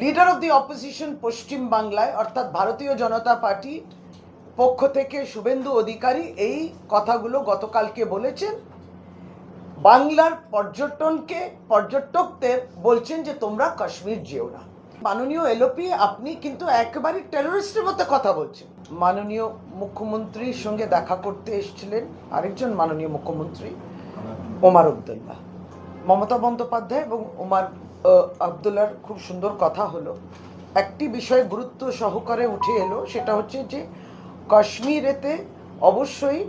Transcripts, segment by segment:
Leader of the opposition পশ্চিম বাংলায় অর্থাৎ ভারতীয় জনতা পার্টি পক্ষ থেকে শুভেন্দু অধিকারী এই কথাগুলো গতকালকে বলেছেন। বাংলার পর্যটনকে, পর্যটকদের বলছেন যে তোমরা কাশ্মীর যেও না। মাননীয় এলোপি, আপনি কিন্তু একেবারে টেররিস্টের মতো কথা বলছেন। মাননীয় মুখ্যমন্ত্রীর সঙ্গে দেখা করতে এসেছিলেন আরেকজন মাননীয় মুখ্যমন্ত্রী, ওমার আবদুল্লাহ। মমতা বন্দ্যোপাধ্যায় এবং ওমার আবদুল্লার খুব সুন্দর কথা হলো। একটি বিষয় গুরুত্ব সহকারে উঠে এলো, সেটা হচ্ছে যে কাশ্মীরেতে অবশ্যই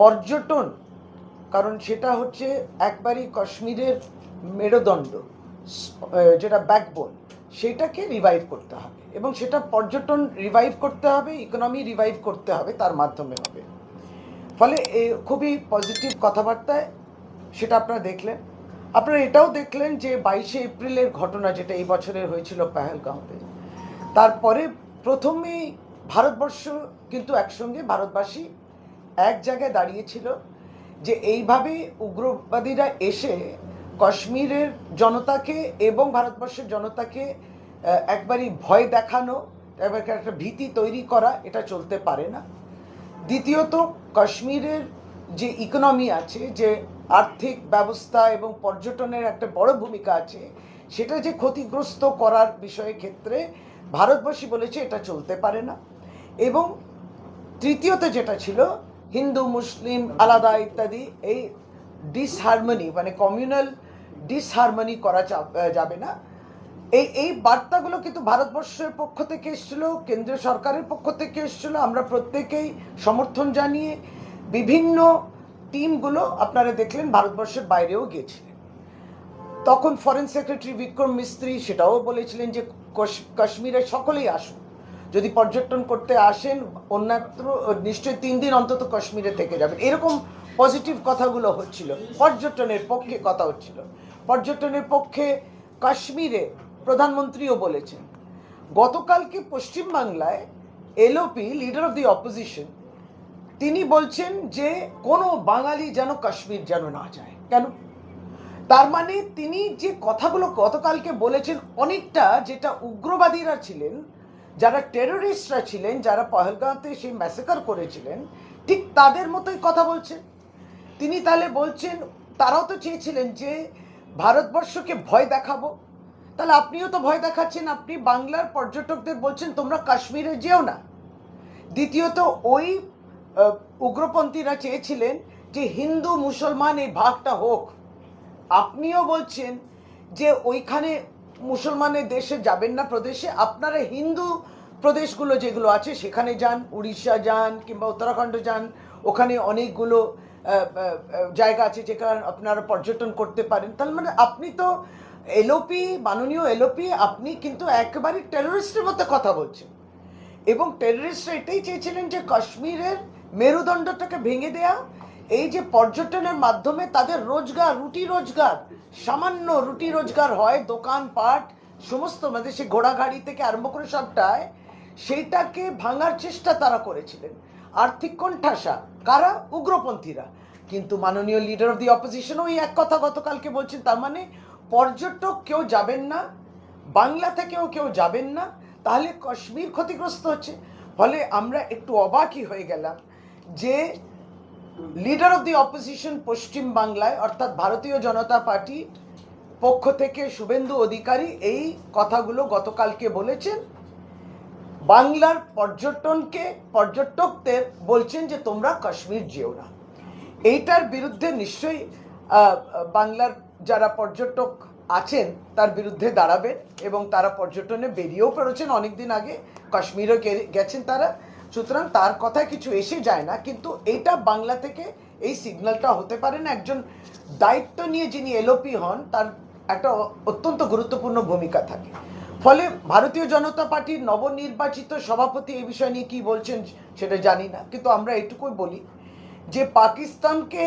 পর্যটন, কারণ সেটা হচ্ছে একবারই কাশ্মীরের মেরুদণ্ড যেটা ব্যাকবোন সেটাকে রিভাইভ করতে হবে। এবং সেটা পর্যটন রিভাইভ করতে হবে ইকোনমি রিভাইভ করতে হবে, তার মাধ্যমে হবে। ফলে খুবই পজিটিভ কথাবার্তায় সেটা আপনারা দেখলেন। আপনারা এটাও দেখলেন যে বাইশে এপ্রিলের ঘটনা যেটা এই বছরের হয়েছিল পেহেলগাঁওতে, তারপরে প্রথমেই ভারতবর্ষ কিন্তু একসঙ্গে ভারতবাসী এক জায়গায় দাঁড়িয়েছিল যে এইভাবে উগ্রবাদীরা এসে কাশ্মীরের জনতাকে এবং ভারতবর্ষের জনতাকে একবারই ভয় দেখানো একবার একটা ভীতি তৈরি করা, এটা চলতে পারে না। দ্বিতীয়ত, কাশ্মীরের যে ইকোনমি আছে, যে আর্থিক ব্যবস্থা এবং পর্যটনের একটা বড় ভূমিকা আছে, সেটা যে ক্ষতিগ্রস্ত করার বিষয়ের ক্ষেত্রে ভারতবর্ষী বলেছে এটা চলতে পারে না। এবং তৃতীয়ত যেটা ছিল, হিন্দু, মুসলিম, আলাদা ইত্যাদি, এই ডিসহারমনি মানে কমিউনাল ডিসহারমনি করা যাবে না। এই এই বার্তাগুলো কিন্তু ভারতবর্ষের পক্ষ থেকে এসেছিল, কেন্দ্রীয় সরকারের পক্ষ থেকে এসেছিল। আমরা প্রত্যেকেই সমর্থন জানিয়ে বিভিন্ন টিমগুলো আপনারা দেখলেন ভারতবর্ষের বাইরেও গিয়েছিলেন। তখন ফরেন সেক্রেটারি বিক্রম মিস্ত্রি সেটাও বলেছিলেন যে কাশ্মীরে সকলেই আসুন। যদি পর্যটন করতে আসেন, অন্যত্র, নিশ্চয়ই তিন দিন অন্তত কাশ্মীরে থেকে যাবেন। এরকম পজিটিভ কথাগুলো হচ্ছিল। পর্যটনের পক্ষে কথা হচ্ছিল। পর্যটনের পক্ষে কাশ্মীরে প্রধানমন্ত্রীও বলেছেন, গতকালকে পশ্চিমবাংলায় LOP leader of the opposition তিনি বলছেন যে কোনো বাঙালি যেন কাশ্মীর যেন না যায়। কেন? তার মানে তিনি যে কথাগুলো গতকালকে বলেছেন অনেকটা যেটা উগ্রবাদীরা ছিলেন, যারা টেররিস্টরা ছিলেন, যারা পহলগাঁওতে সেই ম্যাসেকার করেছিলেন, ঠিক তাদের মতোই কথা বলছেন। তিনি তাহলে বলছেন, তারাও তো চেয়েছিলেন যে ভারতবর্ষকে ভয় দেখাবো। তাহলে আপনিও তো ভয় দেখাচ্ছেন, আপনি বাংলার পর্যটকদের বলছেন তোমরা কাশ্মীরে যেও না। দ্বিতীয়ত ওই উগ্রপন্থীরা চেয়েছিলেন যে হিন্দু মুসলমান এই ভাগটা হোক। আপনিও বলছেন যে ওইখানে মুসলমানের দেশে যাবেন না প্রদেশে। আপনারা হিন্দু প্রদেশগুলো যেগুলো আছে, সেখানে যান, উড়িষ্যা যান কিংবা উত্তরাখণ্ড যান, ওখানে অনেকগুলো জায়গা আছে যেখানে আপনারা পর্যটন করতে পারেন। তার মানে আপনি তো এলোপি মাননীয় এলোপি আপনি কিন্তু একেবারে টেররিস্টের মতো কথা বলছেন। এবং টেররিস্টরা এটাই চেয়েছিলেন যে কাশ্মীরের মেরুদণ্ডটাকে ভেঙে দেয়া, এই যে পর্যটনের মাধ্যমে তাদের রোজগার, রুটি রোজগার, সামান্য রুটি রোজগার হয় দোকানপাট সমস্ত মানে সে ঘোড়াগাড়ি থেকে আরম্ভ করে সবটায়, সেইটাকে ভাঙার চেষ্টা তারা করেছিলেন। আর্থিক কোণঠাসা, কারা? উগ্রপন্থীরা। কিন্তু মাননীয় লিডার অফ দি অপোজিশন ওই এক কথা গতকালকে বলছেন, তার মানে পর্যটক কেউ যাবেন না, বাংলা থেকেও কেউ যাবেন না, তাহলে কাশ্মীর ক্ষতিগ্রস্ত হচ্ছে। ফলে আমরা একটু অবাকই হয়ে গেলাম। যে লিডার অফ দি অপোজিশন পশ্চিম বাংলায়, অর্থাৎ ভারতীয় জনতা পার্টি পক্ষ থেকে শুভেন্দু অধিকারী এই কথাগুলো গতকালকে বলেছেন। বাংলার পর্যটনকে, পর্যটকদের বলছেন যে তোমরা কাশ্মীর যেও না। এইটার বিরুদ্ধে নিশ্চয়ই বাংলার যারা পর্যটক আছেন, তার বিরুদ্ধে দাঁড়াবেন এবং তারা পর্যটনে বেরিয়েও পেরেছেন অনেকদিন আগে কাশ্মীরও গেছেন তারা। সুতরাং তার কথায় কিছু এসে যায় না, কিন্তু এটা বাংলা থেকে এই সিগন্যালটা হতে পারে না। একজন দায়িত্ব নিয়ে যিনি এলোপি হন, তার একটা অত্যন্ত গুরুত্বপূর্ণ ভূমিকা থাকে। ফলে ভারতীয় জনতা পার্টির নবনির্বাচিত সভাপতি এই বিষয় নিয়ে কি বলছেন সেটা জানি না, কিন্তু আমরা এটুকুই বলি যে পাকিস্তানকে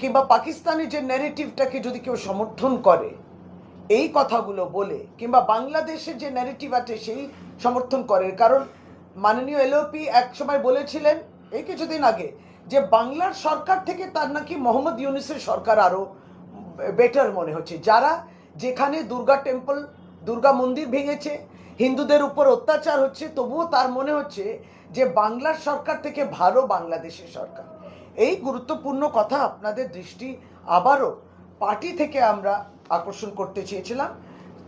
কিংবা পাকিস্তানের যে ন্যারেটিভটাকে যদি কেউ সমর্থন করে, এই কথাগুলো বলে, কিংবা বাংলাদেশের যে ন্যারেটিভ আছে সেই সমর্থন করে। কারণ মাননীয় এলওপি এক সময় বলেছিলেন এই কিছুদিন আগে, যে বাংলার সরকার থেকে তার নাকি মোহাম্মদ ইউনুসের সরকার আরও বেটার মনে হচ্ছে। যারা যেখানে দুর্গা টেম্পল দুর্গা মন্দির ভেঙেছে, হিন্দুদের উপর অত্যাচার হচ্ছে, তবুও তার মনে হচ্ছে যে বাংলার সরকার থেকে ভালো বাংলাদেশের সরকার। এই গুরুত্বপূর্ণ কথা আপনাদের দৃষ্টি আবারও পার্টি থেকে আমরা আকর্ষণ করতে চেয়েছিলাম।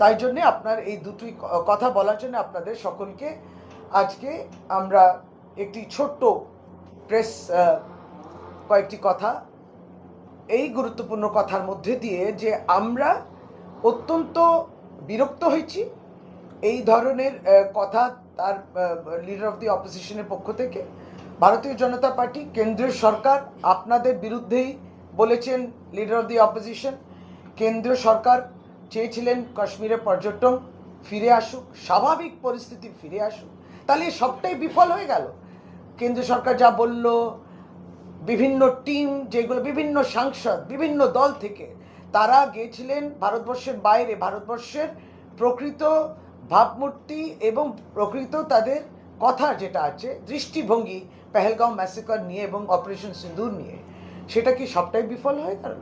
তাই জন্যে আপনার এই দুটি কথা বলার জন্য আপনাদের সকলকে আজকে আমরা একটি ছোট্ট প্রেস কয়েকটি কথা এই গুরুত্বপূর্ণ কথার মধ্যে দিয়ে যে আমরা অত্যন্ত বিরক্ত হয়েছি। এই ধরনের কথা তার লিডার অফ দি অপোজিশনের পক্ষ থেকে ভারতীয় জনতা পার্টি কেন্দ্রীয় সরকার আপনাদের বিরুদ্ধেই বলেছেন লিডার অফ দি অপোজিশন কেন্দ্রীয় সরকার চেয়েছিলেন কাশ্মীরে পর্যটন ফিরে আসুক, স্বাভাবিক পরিস্থিতি ফিরে আসুক। তাহলে সবটাই বিফল হয়ে গেল। কেন্দ্র সরকার যা বলল, বিভিন্ন টিম যেগুলো বিভিন্ন সাংসদ, বিভিন্ন দল থেকে, তারা গিয়েছিলেন ভারতবর্ষের বাইরে, ভারতবর্ষের প্রকৃত ভাবমূর্তি এবং প্রকৃত তাদের কথা যেটা আছে, দৃষ্টিভঙ্গি পেহেলগাঁও ম্যাসেকার নিয়ে এবং অপারেশন সিন্দুর নিয়ে। সেটা কি সবটাই বিফল হয়ে গেল?